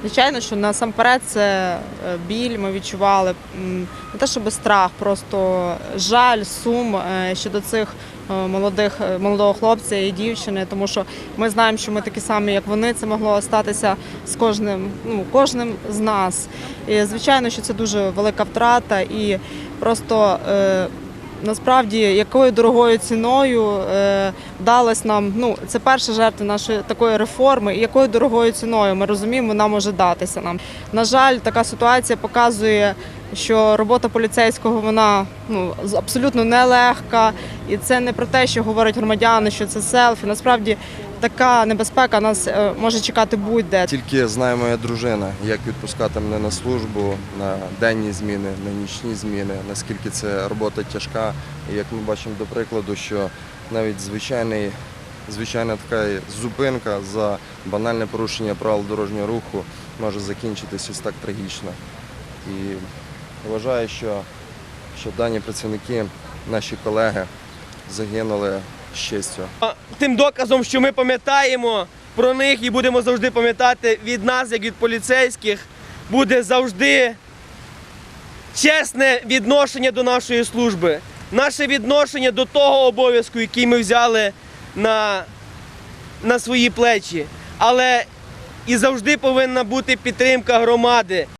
звичайно, що насамперед це е, біль. Ми відчували не те, щоб страх, просто жаль, сум е, щодо цих е, молодих молодого хлопця і дівчини, тому що ми знаємо, що ми такі самі, як вони. Це могло статися з кожним, ну кожним з нас. І звичайно, що це дуже велика втрата, і просто насправді якою дорогою ціною е, вдалось нам. Ну це перша жертва нашої такої реформи. І якою дорогою ціною ми розуміємо, вона може датися нам. На жаль, така ситуація показує. Що робота поліцейського вона ну абсолютно нелегка, і це не про те, що говорять громадяни, що це селфі. Насправді така небезпека нас е, може чекати будь-де. Тільки знає моя дружина, як відпускати мене на службу, на денні зміни, на нічні зміни, наскільки це робота тяжка. І як ми бачимо до прикладу, що навіть звичайний, звичайна така зупинка за банальне порушення правил дорожнього руху може закінчитись ось так трагічно. І вважаю, що, що дані працівники, наші колеги, загинули честю. тим доказом, що ми пам'ятаємо про них і будемо завжди пам'ятати від нас, як від поліцейських, буде завжди чесне відношення до нашої служби, наше відношення до того обов'язку, який ми взяли на, на свої плечі. Але і завжди повинна бути підтримка громади.